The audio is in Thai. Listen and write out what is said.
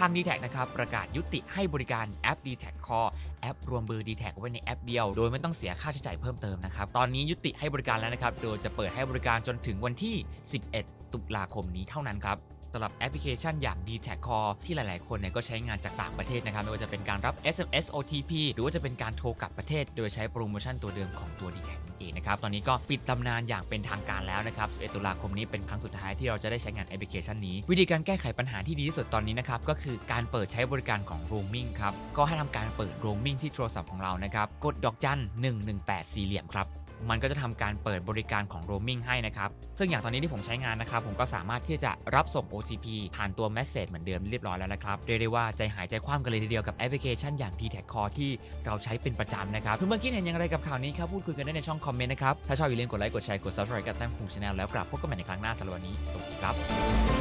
ทาง d t แทนะครับประกาศยุติให้บริการแอป d t แท Core แอปรวมเบอร์ d t แทไว้ในแอปเดียว โดยไม่ต้องเสียค่าใช้จ่ายเพิ่มเติมนะครับ ตอนนี้ยุติให้บริการแล้วนะครับ โดยจะเปิดให้บริการจนถึงวันที่ 11 ตุลาคมนี้เท่านั้นครับ สำหรับแอปพลิเคชันอย่าง d t แท Core ที่หลาย ๆ คนเนี่ยก็ใช้งานจากต่างประเทศนะครับไม่ว่าจะเป็นการรับ SMS OTP หรือว่าจะเป็นการโทรกลับประเทศ โดยใช้โปรโมชั่นตัวเดิมของตัว d t แทนั่นเองนะครับตอนนี้ก็ปิดตำนานอย่างเป็นทางการแล้วนะครับ 11 ตุลาคมนี้เป็นครั้งสุดท้ายที่เราจะได้ใช้งานแอปพลิเคชันนี้ วิธีการแก้ไขปัญหาที่ดีที่สุดตอนนี้นะครับก็คือการเปิดใช้บริการของ roaming ครับก็ให้ทำการเปิด roaming ที่โทรศัพท์ของเรานะครับกดดอกจัน118 สี่เหลี่ยมครับ มันก็จะทำการเปิดบริการของ roaming ให้นะครับ ซึ่งอย่างตอนนี้ที่ผมใช้งานนะครับ ผมก็สามารถที่จะรับส่ง OTP ผ่านตัว message เหมือนเดิมเรียบร้อยแล้วนะครับ เรียกได้ว่าใจหายใจคว่ำกันเลยทีเดียวกับแอปพลิเคชันอย่าง d t แท Core ที่เราใช้เป็นประจำนะครับเพื่อนๆคิดเห็นอย่างไรกับข่าวนี้ครับ พูดคุยกันได้ในช่องคอมเมนต์นะครับ ถ้าชอบอย่าลืมกดไลค์ กดแชร์ กด subscribe กับแต้มคุงชาแนลแล้วกลับพบกันใหม่ในครั้งหน้าสำหรับวันนี้ สวัสดีครับ